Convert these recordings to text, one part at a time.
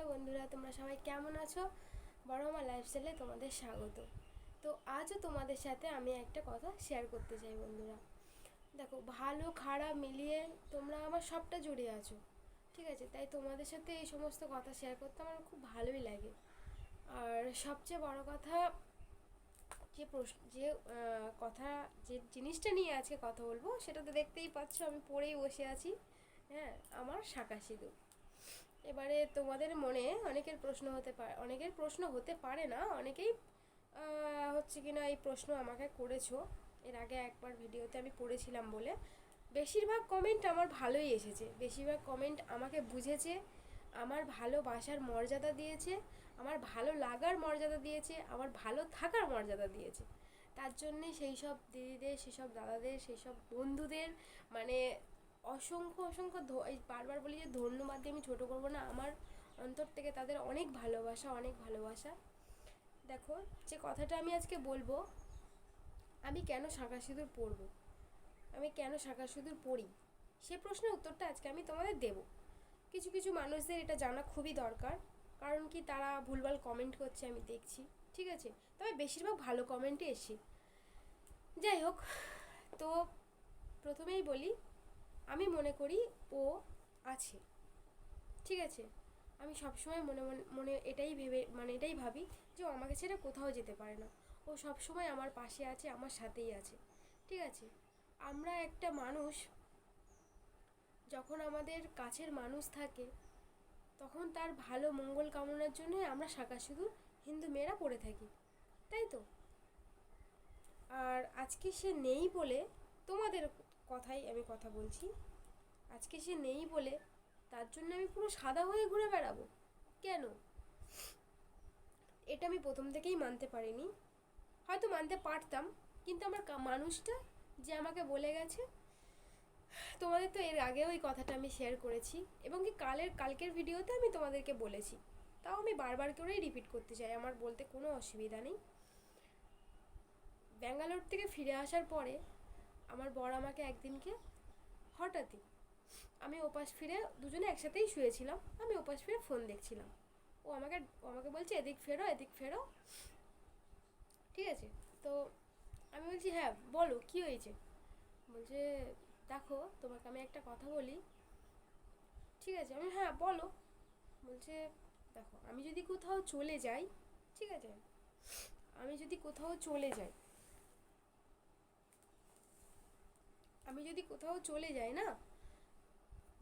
Hello বন্ধুরা, তোমরা সবাই কেমন আছো? বড় আমার লাইফস্টাইলে তোমাদের স্বাগত। তো আজও তোমাদের সাথে আমি একটা কথা শেয়ার করতে চাই বন্ধুরা। দেখো, ভালো, খারাপ মিলিয়ে তোমরা আমার সবটা জুড়ে আছো, ঠিক আছে? তাই তোমাদের সাথে এই সমস্ত কথা শেয়ার করতে আমার খুব ভালোই লাগে। আর সবচেয়ে বড় কথা, যে প্রশ্ন, যে কথা, যে জিনিসটা নিয়ে আজকে কথা বলব, সেটা তো দেখতেই পাচ্ছ, আমি পড়েই বসে আছি হ্যাঁ আমার শাঁকা এবারে তোমাদের মনে অনেকের প্রশ্ন হতে পারে অনেকের প্রশ্ন হতে পারে না, অনেকেই হচ্ছে কি না এই প্রশ্ন আমাকে করেছ। এর আগে একবার ভিডিওতে আমি পড়েছিলাম বলে। বেশিরভাগ কমেন্ট আমার ভালোই এসেছে। বেশিরভাগ কমেন্ট আমাকে বুঝেছে, আমার ভালোবাসার মর্যাদা দিয়েছে, আমার ভালো লাগার মর্যাদা দিয়েছে, আমার ভালো থাকার মর্যাদা দিয়েছে। তার জন্যে সেই সব দিদিদের, সেসব দাদাদের সেই সব বন্ধুদের মানে অসংখ্য অসংখ্য এই বারবার বলি যে ধন্যবাদ দিয়ে আমি ছোটো করব না। আমার অন্তর থেকে তাদের অনেক ভালোবাসা অনেক ভালোবাসা। দেখো, যে কথাটা আমি আজকে বলব, আমি কেন শাঁখা সিঁদুর পরবো? আমি কেন শাঁখা সিঁদুর পরি? সে প্রশ্নের উত্তরটা আজকে আমি তোমাদের দেব। কিছু কিছু মানুষদের এটা জানা খুবই দরকার, কারণ কি তারা ভুলভাল কমেন্ট করছে, আমি দেখছি, ঠিক আছে? তবে বেশিরভাগ ভালো কমেন্টই এসছে যাই হোক, তো প্রথমেই বলি আমি মনে করি ও আছে। ঠিক আছে? আমি সবসময় মনে মনে মনে এটাই ভেবে মানে এটাই ভাবি যে ও আমাকে ছেড়ে কোথাও যেতে পারে না। ও সবসময় আমার পাশে আছে, আমার সাথেই আছে। ঠিক আছে? আমরা একটা মানুষ, যখন আমাদের কাছের মানুষ থাকে, তখন তার ভালো মঙ্গল কামনার জন্য আমরা শাঁকা সিঁদুর হিন্দু মেয়েরা পড়ে থাকি। তাই তো? আর আজকে সে নেই বলে তোমাদের কথাই আমি কথা বলছি। আজকে সে নেই বলে তার জন্য আমি পুরো সাদা হয়ে ঘুরে বেড়াবো। কেন? এটা আমি প্রথম থেকেই মানতে পারিনি। হয়তো মানতে পারতাম, কিন্তু আমার মানুষটা যে আমাকে বলে গেছে, তোমাদের তো এর আগেও এই কথাটা আমি শেয়ার করেছি এবং কি কালের, কালকের ভিডিওতে আমি তোমাদেরকে বলেছি। তাও আমি বারবার করেই রিপিট করতে চাই, আমার বলতে কোনো অসুবিধা নেই। ব্যাঙ্গালোর থেকে ফিরে আসার পরে আমার বর আমাকে একদিনকে হঠাৎই আমি ওপাশ ফিরে দুজনে একসাথেই শুয়েছিলাম। আমি ওপাশ ফিরে ফোন দেখছিলাম। ও আমাকে আমাকে বলছে, এদিক ফেরো এদিক ফেরো। ঠিক আছে? তো আমি বলছি হ্যাঁ বলো, কী হয়েছে? বলছে, দেখো, তোমাকে আমি একটা কথা বলি। ঠিক আছে? আমি হ্যাঁ বলো। বলছে, দেখো, আমি যদি কোথাও চলে যাই, ঠিক আছে? আমি যদি কোথাও চলে যাই আমি যদি কোথাও চলে যাই না,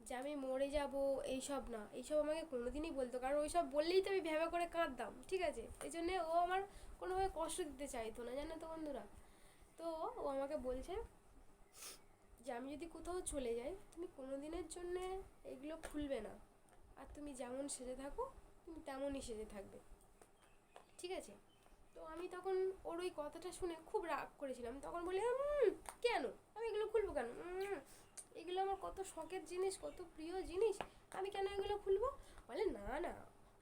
যে আমি মরে যাব, এইসব না। এইসব আমাকে কোনোদিনই বলতো। কারণ ওইসব বললেই তো আমি ভেবে করে কাঁদতাম, ঠিক আছে? এই জন্যে ও আমার কোনোভাবে কষ্ট দিতে চাইতো না, জানো তো বন্ধুরা? তো ও আমাকে বলছে যে আমি যদি কোথাও চলে যাই, তুমি কোনো দিনের জন্যে এগুলো খুলবে না। আর তুমি যেমন সেজে থাকো, তুমি তেমনই সেজে থাকবে। ঠিক আছে? তো আমি তখন ওর ওই কথাটা শুনে খুব রাগ করেছিলাম। তখন বলি কেন? আমি এগুলো খুলবো কেন? এগুলো আমার কত শখের জিনিস, কত প্রিয় জিনিস, আমি কেন এগুলো খুলবো? বলে, না না।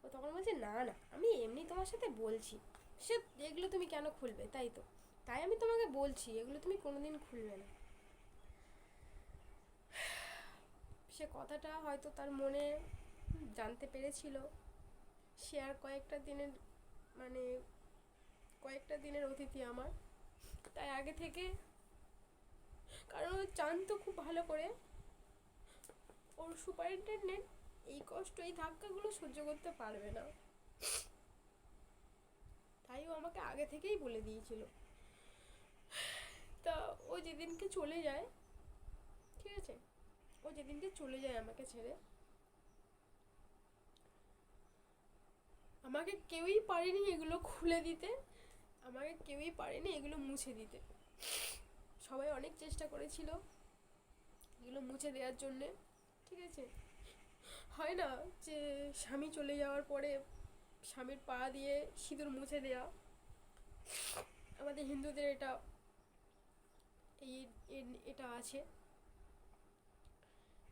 ও তখন বলছে, না না, আমি এমনি তোমার সাথে বলছি। সে, এগুলো তুমি কেন খুলবে? তাই তো। তাই আমি তোমাকে বলছি, এগুলো তুমি কোনোদিন খুলবে না। সে কথাটা হয়তো তার মনে জানতে পেরেছিল। সে আর কয়েকটা দিনের মানে কয়েকটা দিনের অতিথি আমার। তাই আগে থেকে, কারণ ও জানতো খুব ভালো করে। ওর সুপারিনটেন্ডেন্ট এই কষ্ট, এই ধাক্কাগুলো সহ্য করতে পারবে না। তাই ও আমাকে আগে থেকেই বলে দিয়েছিল। তা ও যেদিনকে চলে যায়, ঠিক আছে? ও যেদিনকে চলে যায় আমাকে ছেড়ে, আমাকে কেউই পারেনি এগুলো খুলে দিতে। আমাকে কেউই পারেনি এগুলো মুছে দিতে। সবাই অনেক চেষ্টা করেছিল এগুলো মুছে দেওয়ার জন্যে, ঠিক আছে? হয় না যে স্বামী চলে যাওয়ার পরে স্বামীর পা দিয়ে সিঁদুর মুছে দেওয়া আমাদের হিন্দুদের এটা, এই এটা আছে।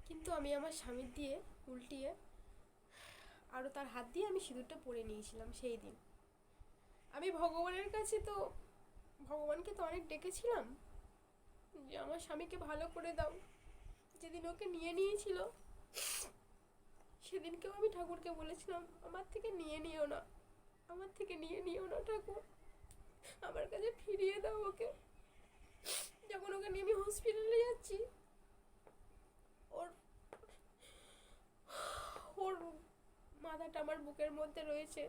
কিন্তু আমি আমার স্বামীর দিয়ে উল্টিয়ে আরও তার হাত দিয়ে আমি সিঁদুরটা পরে নিয়েছিলাম সেই দিন। আমি ভগবানের কাছে তো, ভগবানকে তো অনেক ডেকেছিলাম যে আমার স্বামীকে ভালো করে দাও। যেদিন ওকে নিয়ে নিয়েছিল, সেদিনকেও আমি ঠাকুরকে বলেছিলাম, আমার থেকে নিয়ে নিও না, আমার থেকে নিয়ে নিও না ঠাকুর, আমার কাছে ফিরিয়ে দাও ওকে। যখন ওকে নিয়ে আমি হসপিটালে যাচ্ছি, ওর ওর মাথাটা আমার বুকের মধ্যে রয়েছে।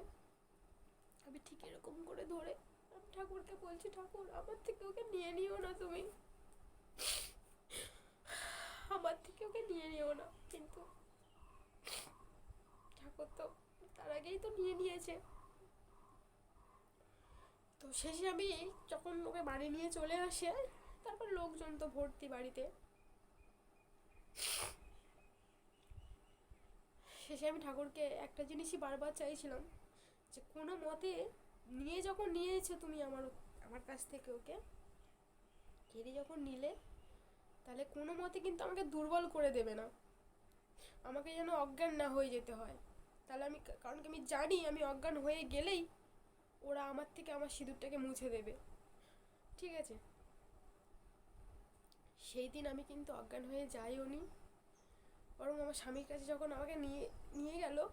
আমি ঠিক এরকম করে ধরে আমি ঠাকুরকে বলছি, ঠাকুর, আমার থেকে ওকে নিয়ে নিও না তুমি। আমার থেকে ওকে নিয়ে নিও না, কিন্তু ঠাকুর তো তার আগেই তো নিয়ে নিয়েছে। তো শেষে আমি যখন ওকে বাড়ি নিয়ে চলে আসে, তারপর লোকজন তো ভর্তি বাড়িতে। শেষে আমি ঠাকুরকে একটা জিনিসই বারবার চাইছিলাম যে কোনো মতে নিয়ে যখন নিয়েছো তুমি আমার আমার কাছ থেকে, ওকে? কেড়ে যখন নিলে, তাহলে কোনো মতে কিন্তু আমাকে দুর্বল করে দেবে না। আমাকে যেন অজ্ঞান না হয়ে যেতে হয়। তাহলে আমি কারণ কি আমি জানি আমি অজ্ঞান হয়ে গেলেই ওরা আমার থেকে আমার সিঁদুরটাকে মুছে দেবে। ঠিক আছে? সেই দিন আমি কিন্তু অজ্ঞান হয়ে যাইও নি বরং আমার স্বামীর কাছে যখন আমাকে নিয়ে নিয়ে গেল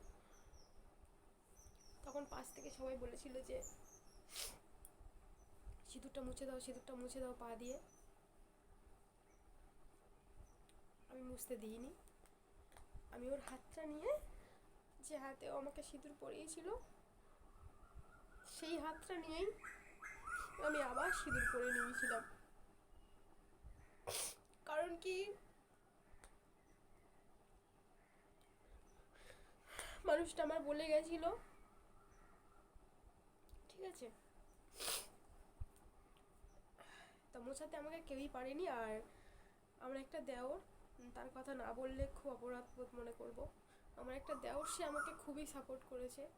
তখন পাশ থেকে সবাই বলেছিল যে, সিঁদুরটা মুছে দাও, সিঁদুরটা মুছে দাও পা দিয়ে। আমি মুছতে দিইনি। আমি ওর হাতটা নিয়ে যে হাতে ও আমাকে সিঁদুর পরিয়েছিল, সেই হাতটা নিয়েই আমি আবার সিঁদুর পরে নিয়েছিলাম। কারণ কি? মানুষটা আমার বলে গেছিল ঠিক আছে? তা মোছাতে আমাকে কেউই পারেনি আর আমার একটা দেওর তার কথা না বললে খুব অপরাধ মনে করব। আমার একটা দেওর, সে আমাকে খুবই সাপোর্ট করেছে।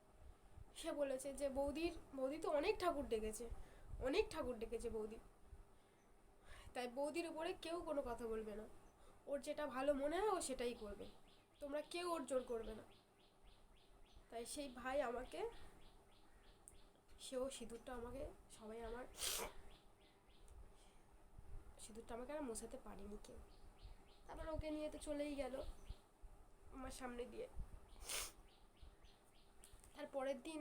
সে বলেছে যে, বৌদির, বৌদি তো অনেক ঠাকুর ডেকেছে, অনেক ঠাকুর ডেকেছে বৌদি। তাই বৌদির উপরে কেউ কোনো কথা বলবে না। ওর যেটা ভালো মনে হয় ও সেটাই করবে। তোমরা কেউ ওর জোর করবে না। তাই সেই ভাই আমাকে সেও সিঁদুরটা আমাকে, সবাই আমার, সিঁদুরটা আমাকে আর মোছাতে পারিনি কেউ। তারপর ওকে নিয়ে তো চলেই গেল আমার সামনে দিয়ে। তার পরের দিন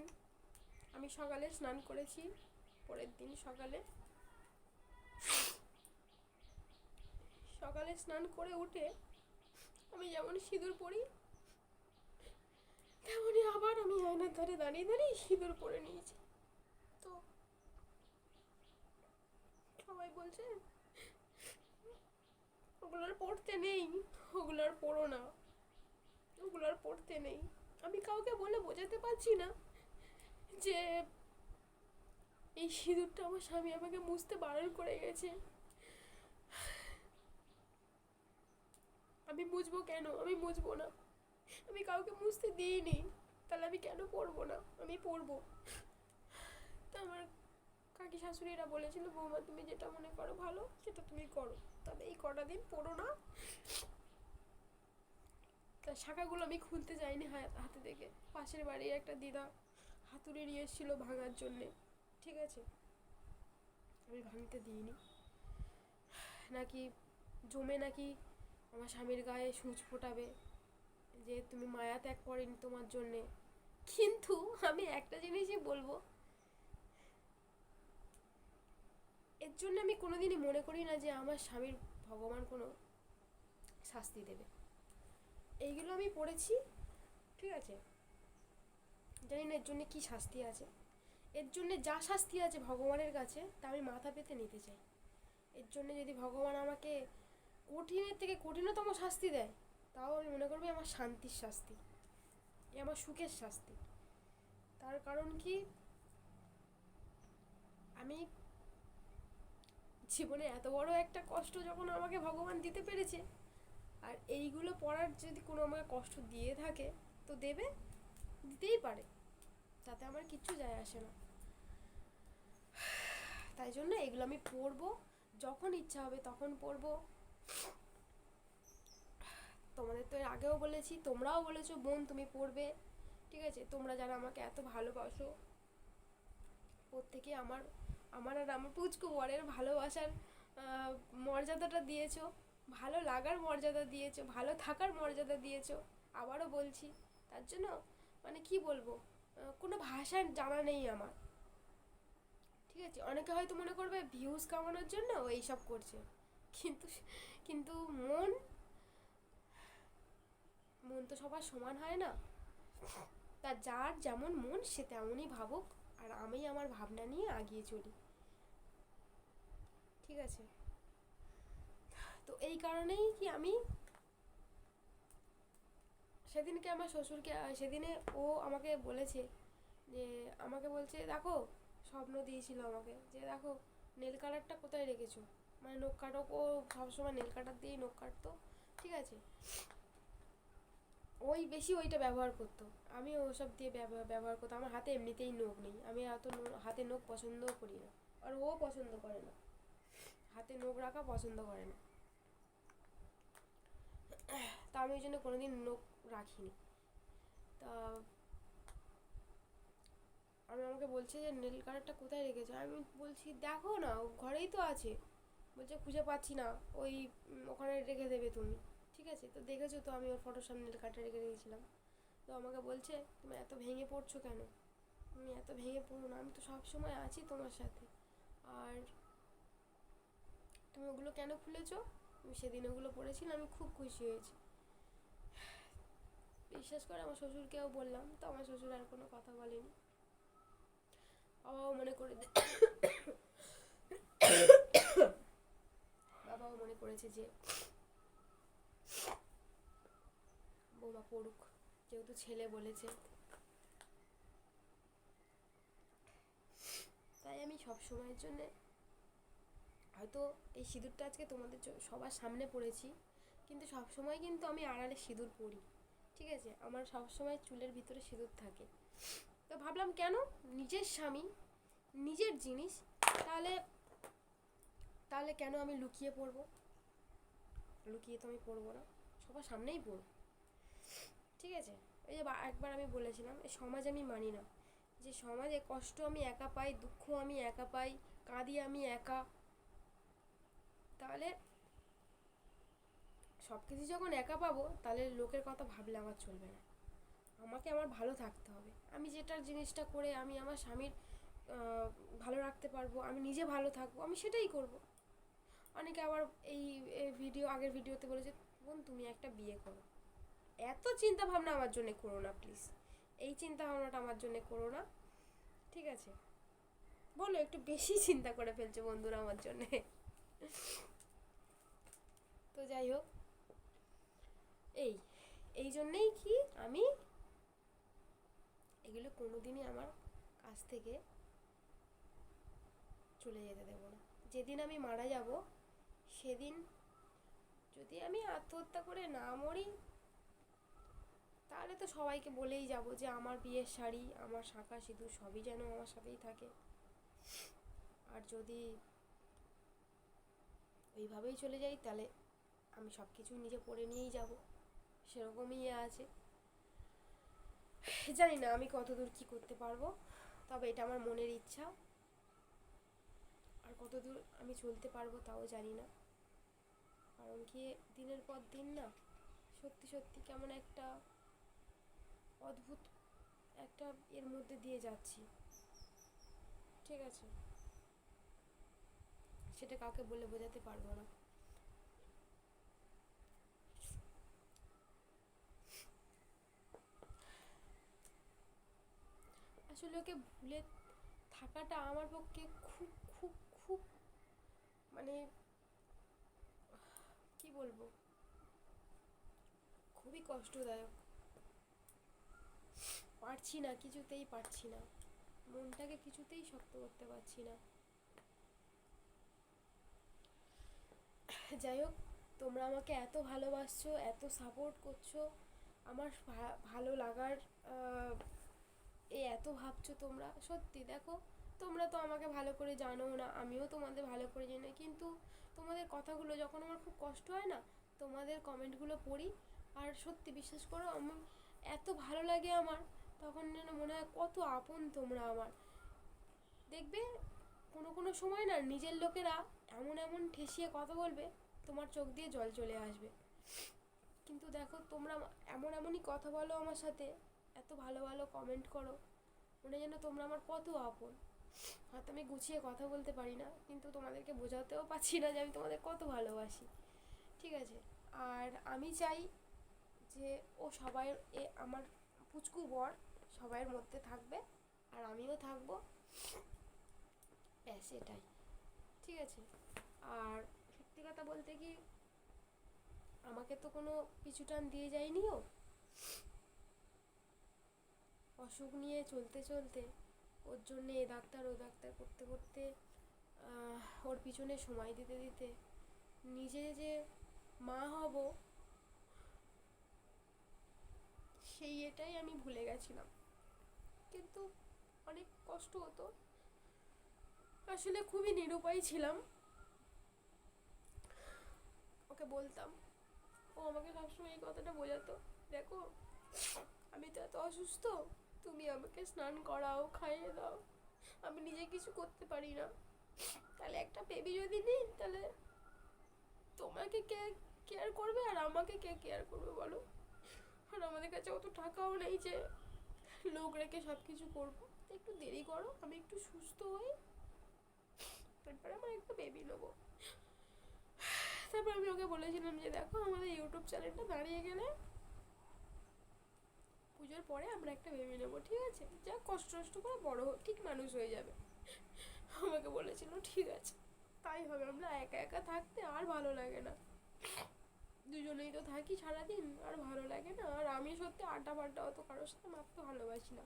আমি সকালে স্নান করেছি, পরের দিন সকালে সকালে স্নান করে উঠে আমি যেমন সিঁদুর পরি, তেমনই আবার আমি আয়নার ধারে দাঁড়িয়ে দাঁড়িয়ে সিঁদুর পরে নিয়েছি তো সবাই বলছে? আর পড়তে নেই, ওগুলো আর পড়ো না, ওগুলো আর পড়তে নেই। আমি কাউকে বলে বোঝাতে পারছি না যে এই সিঁদুরটা আমার স্বামী আমাকে মুছতে বারণ করে গেছে। আমি মুছবো কেন? আমি মুছবো না। আমি কাউকে মুছতে দিইনি। তাহলে আমি কেন পড়ব না? আমি পড়ব। তা আমার কাকি শাশুড়িরা বলেছিল, বৌমা, তুমি যেটা মনে করো ভালো, সেটা তুমি করো। তবে এই কটা দিন পড়ো না। তা শাখাগুলো আমি খুলতে যাইনি হাতে থেকে। পাশের বাড়ির একটা দিদা হাতুড়ি নিয়ে এসেছিল ভাঙার জন্যে, ঠিক আছে? আমি ভাঙতে দিইনি। নাকি জমে নাকি আমার স্বামীর গায়ে সূচ ফোটাবে, যে তুমি মায়া ত্যাগ করেনি তোমার জন্যে। কিন্তু আমি একটা জিনিসই বলব এর জন্য আমি কোনোদিনই মনে করি না যে আমার স্বামীর ভগবান কোনো শাস্তি দেবে। এইগুলো আমি পড়েছি, ঠিক আছে? জানি না এর জন্য কী শাস্তি আছে। এর জন্যে যা শাস্তি আছে ভগবানের কাছে, তা আমি মাথা পেতে নিতে চাই। এর জন্য যদি ভগবান আমাকে কঠিনের থেকে কঠিনতম শাস্তি দেয়, তাও আমি মনে করব আমার শান্তির শাস্তি, এ আমার সুখের শাস্তি। তার কারণ কি? আমি জীবনে এত বড় একটা কষ্ট যখন আমাকে ভগবান দিতে পেরেছে, আর এইগুলো পড়ার যদি কোনো আমাকে কষ্ট দিয়ে থাকে, তো দেবে, দিতেই পারে। তাতে আমার কিচ্ছু যায় আসে না। তাই জন্য এগুলো আমি পড়ব, যখন ইচ্ছা হবে তখন পড়ব। তোমাদের তো এর আগেও বলেছি, তোমরাও বলেছ, বোন তুমি পড়বে, ঠিক আছে? তোমরা যারা আমাকে এত ভালোবাসো, প্রত্যেকে আমার আমার আর আমার পুচকু বরের ভালোবাসার মর্যাদাটা দিয়েছ। ভালো লাগার মর্যাদা দিয়েছ, ভালো থাকার মর্যাদা দিয়েছ। আবারও বলছি, তার জন্য মানে কি বলব কোনো ভাষা জানা নেই আমার। ঠিক আছে? অনেকে হয়তো মনে করবে ভিউজ কামানোর জন্য এইসব করছে। কিন্তু কিন্তু মন মন তো সবার সমান হয় না। তা যার যেমন মন, সে তেমনই ভাবুক। আর আমি আমার ভাবনা নিয়ে আগিয়ে চলি। ঠিক আছে। তো এই কারণেই কি আমি সেদিনকে আমার শ্বশুরকে সেদিনে ও আমাকে বলেছে যে, আমাকে বলছে, দেখো, স্বপ্ন দিয়েছিল আমাকে যে, দেখো নেল কালারটা কোথায় রেখেছো? মানে নখ কাটো ও সবসময় নেল কাটার দিয়েই নখ কাটতো, ঠিক আছে? ওই বেশি ওইটা ব্যবহার করতো। আমি ওসব দিয়ে ব্যবহার করতাম। আমার হাতে এমনিতেই নখ নেই। আমি এত হাতে নখ পছন্দও করি না। আর ও পছন্দ করে না। হাতে নখ রাখা পছন্দ করে না। তা আমি ওই জন্য কোনোদিন নখ রাখিনি। তা আমি আমাকে বলছে যে, নেল কালারটা কোথায় রেখেছো? আমি বলছি, দেখো না, ও ঘরেই তো আছে। বলছে, খুঁজে পাচ্ছি না, ওই ওখানে রেখে দেবে তুমি। ঠিক আছে? তো দেখেছ তো, আমি ওর ফটোর সামনে নেল কালারটা রেখে দিয়েছিলাম। তো আমাকে বলছে, তুমি এত ভেঙে পড়ছো কেন? তুমি এত ভেঙে পড়ো না, আমি তো সব সময় আছি তোমার সাথে। আর তুমি ওগুলো কেন খুলেছো? আমি সেদিন ওগুলো পড়েছিলাম, আমি খুব খুশি হয়েছি। বিশ্বাস করে, আমার শ্বশুরকেও বললাম, তো আমার শ্বশুর আর কোনো কথা বলেনি। বাবাও মনে করে বাবাও মনে করেছে যে, বৌমা পড়ুক, যেহেতু ছেলে বলেছে। তাই আমি সব সময়ের জন্যে হয়তো এই সিঁদুরটা আজকে তোমাদের সবার সামনে পড়েছি, কিন্তু সব সময় কিন্তু আমি আড়ালে সিঁদুর পরি, ঠিক আছে? আমার সব সময় চুলের ভিতরে সিঁদুর থাকে। তো ভাবলাম কেন? নিজের স্বামী, নিজের জিনিস, তাহলে তাহলে কেন আমি লুকিয়ে পড়ব? লুকিয়ে তো আমি পড়ব না, সবার সামনেই পড়ব। ঠিক আছে? এই যে একবার আমি বলেছিলাম, এই সমাজ আমি মানি না। যে সমাজে কষ্ট আমি একা পাই, দুঃখ আমি একা পাই, কাঁদি আমি একা তাহলে সব কিছু যখন একা পাবো, তাহলে লোকের কথা ভাবলে আমার চলবে না। আমাকে আমার ভালো থাকতে হবে। আমি যেটার জিনিসটা করে আমি আমার স্বামীর ভালো রাখতে পারব, আমি নিজে ভালো থাকব, আমি সেটাই করব। অনেকে আবার এই ভিডিও, আগের ভিডিওতে বলেছে, বোন, তুমি একটা বিয়ে করো। এত চিন্তা ভাবনা আমার জন্য করো না প্লিজ এই চিন্তা ভাবনাটা আমার জন্য করো না। ঠিক আছে? বলো, একটু বেশি চিন্তা করে ফেলছো বন্ধুরা আমার জন্যে। তো যাই হোক। এই এই জন্যেই কি আমি এগুলো কোনোদিনই আমার কাছ থেকে চলে যেতে দেবো না। যেদিন আমি মারা যাব, সেদিন যদি আমি আত্মহত্যা করে না মরি, তাহলে তো সবাইকে বলেই যাব যে আমার বিয়ের শাড়ি, আমার শাঁখা সিঁদুর সবই যেন আমার সাথেই থাকে। আর যদি ওইভাবেই চলে যাই, তাহলে আমি সব কিছু নিজে পরে নিয়েই যাব। সেরকমই আছে। জানি না আমি কতদূর কি করতে পারব, তবে এটা আমার মনের ইচ্ছা। আর কতদূর আমি চলতে পারব তাও জানি না। কারণ কি দিনের পর দিন না, সত্যি সত্যি কেমন একটা অদ্ভুত একটা এর মধ্যে দিয়ে যাচ্ছি। ঠিক আছে? সেটা কাউকে বলে বোঝাতে পারব না। ওকে ভুলে থাকাটা আমার পক্ষে খুব খুব খুব মানে কি বলব? খুবই কষ্টদায়ক। পারছি না, কিছুতেই পারছি না। মনটাকে কিছুতেই শক্ত করতে পারছি না। যাই হোক, তোমরা আমাকে এত ভালোবাসছো, এত সাপোর্ট করছ। আমার ভালো লাগার এই এত ভাবছ তোমরা? সত্যি দেখো, তোমরা তো আমাকে ভালো করে জানো না, আমিও তোমাদের ভালো করে জানি কিন্তু তোমাদের কথাগুলো যখন আমার খুব কষ্ট হয় না, তোমাদের কমেন্টগুলো পড়ি, আর সত্যি বিশ্বাস করো আমার এত ভালো লাগে আমার, তখন যেন মনে হয় কত আপন তোমরা আমার। দেখবে, কোনো কোনো সময় না নিজের লোকেরা এমন এমন ঠেসিয়ে কথা বলবে, তোমার চোখ দিয়ে জল চলে আসবে। কিন্তু দেখো, তোমরা এমন এমনই কথা বলো আমার সাথে এত ভালো ভালো কমেন্ট করো, মনে যেন তোমরা আমার কত আপন। হয়তো আমি গুছিয়ে কথা বলতে পারি না, কিন্তু তোমাদেরকে বোঝাতেও পারছি না যে আমি তোমাদের কত ভালোবাসি। ঠিক আছে? আর আমি চাই যে ও সবাই, এ আমার পুচকু বর সবাইয়ের মধ্যে থাকবে, আর আমিও থাকব। ব্যাস, এটাই। ঠিক আছে? আর সত্যি কথা বলতে কি, আমাকে তো কোনো পিছু টান দিয়ে যায়নি ও? অসুখ নিয়ে চলতে চলতে ওর জন্যে এ ডাক্তার ও ডাক্তার করতে করতে ওর পিছনে সময় দিতে দিতে নিজে যে মা হব, সেই এটাই আমি ভুলে গেছিলাম। কিন্তু অনেক কষ্ট হতো। আসলে খুবই নিরুপায় ছিলাম। ওকে বলতাম, ও আমাকে সবসময় এই কথাটা বোঝাতো। দেখো, আমি তো এত অসুস্থ তুমি আমাকে স্নান করাও, খাইয়ে দাও। আমি নিজে কিছু করতে পারি না। তাহলে একটা বেবি যদি নিই, তাহলে তোমাকে কে কেয়ার করবে আর আমাকে কে কেয়ার করবে বলো? আর আমাদের কাছে অত টাকাও নেই যে লোক রেখে সব কিছু করব। একটু দেরি করো, আমি একটু সুস্থ হই। তারপরে আমার একটা বেবি নেব। তারপর আমি ওকে বলেছিলাম যে দেখো আমাদের ইউটিউব চ্যানেলটা দাঁড়িয়ে গেলে পুজোর পরে আমরা একটা বেবি নেব, ঠিক আছে? যা কষ্ট কষ্ট করে বড় ঠিক মানুষ হয়ে যাবে। আমাকে বলেছিল, ঠিক আছে। তাই হবে, আমরা একা একা থাকতে আর ভালো লাগে না। দুজনেই তো থাকি সারাদিন, আর ভালো লাগে না। আর আমি সত্যি আড্ডা ফাড্ডা অত কারোর সাথে মারতে ভালোবাসি না।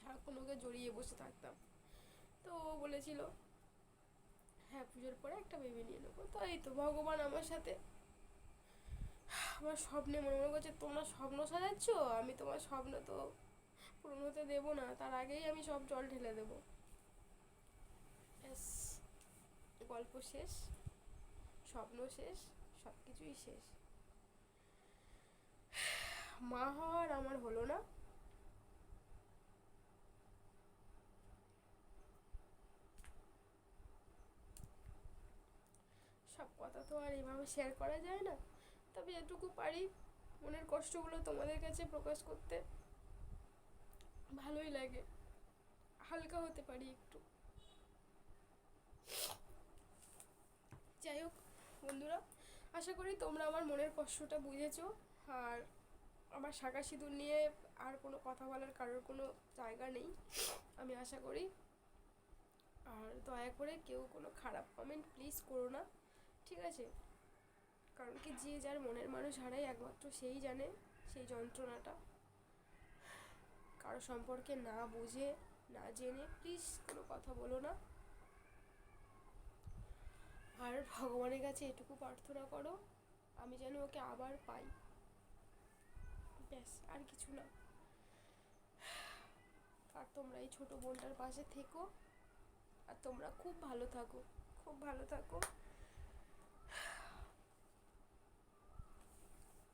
সারাক্ষণ ওকে জড়িয়ে বসে থাকতাম। তো ও বলেছিল হ্যাঁ পুজোর পরে একটা বেবি নিয়ে নেব। তাই তো, ভগবান আমার সাথে আমার স্বপ্নে মনে মনে করছে, তোমরা স্বপ্ন সাজাচ্ছ? আমি তোমার স্বপ্ন তো পূরণ হতে দেবো না। তার আগেই আমি সব জল ঢেলে দেবো। ব্যাস, গল্প শেষ, স্বপ্ন শেষ সব কিছুই শেষ। মা হওয়ার আমার হলো না। সব কথা তো আর এভাবে শেয়ার করা যায় না। তবে যেটুকু পারি। মনের কষ্টগুলো তোমাদের কাছে প্রকাশ করতে ভালোই লাগে। হালকা হতে পারি একটু। যাই হোক বন্ধুরা, আশা করি তোমরা আমার মনের কষ্টটা বুঝেছ। আর আমার শাঁখা সিঁদুর নিয়ে আর কোনো কথা বলার কারোর কোনো জায়গা নেই, আমি আশা করি। আর দয়া করে কেউ কোনো খারাপ কমেন্ট প্লিজ করো না। ঠিক আছে? কারণ কি যে যার মনের মানুষ হারাই একমাত্র সেই জানে সেই যন্ত্রণাটা। কারও সম্পর্কে না বুঝে, না জেনে প্লিজ কোনো কথা বলো না। আর ভগবানের কাছে এটুকু প্রার্থনা করো, আমি যেন ওকে আবার পাই। ব্যাস, আর কিছু না। আর তোমরা এই ছোটো বোনটার পাশে থেকো, আর তোমরা খুব ভালো থাকো, খুব ভালো থাকো তো আমি